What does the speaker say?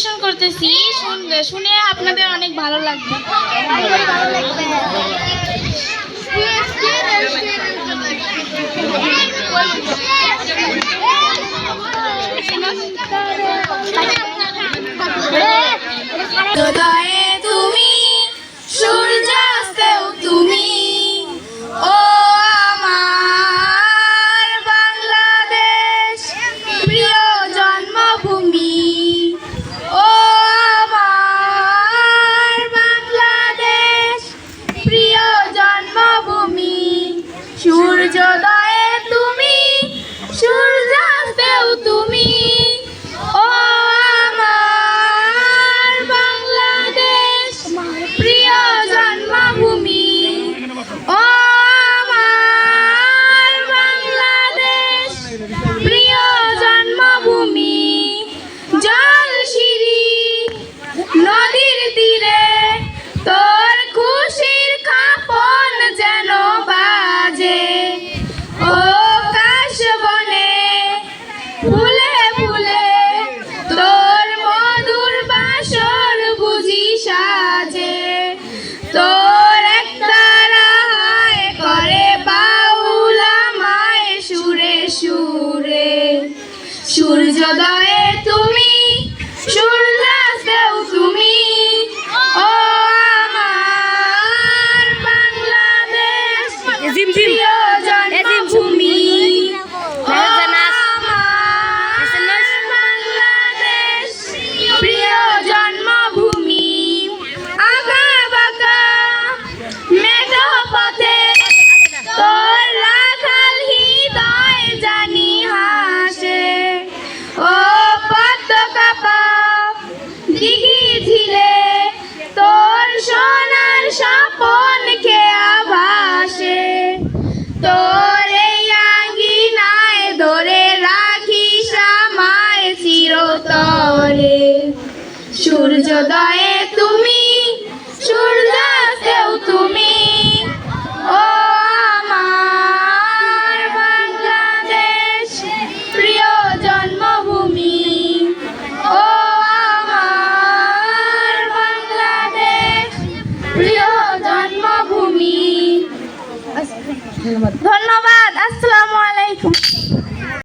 পরিবেশন করতেছি শুনবে শুনে আপনাদের অনেক ভালো লাগবে ভালো লাগবে তুমি সূর্যোদয় হৃদয়ে তুমি সূর্য সূর্যোদয়ে তুমি, সূর্যাস্তেও তুমি। ও আমার বাংলাদেশ, প্রিয় জন্মভূমি। ও আমার বাংলাদেশ, প্রিয় জন্মভূমি। ধন্যবাদ, আসসালামু আলাইকুম।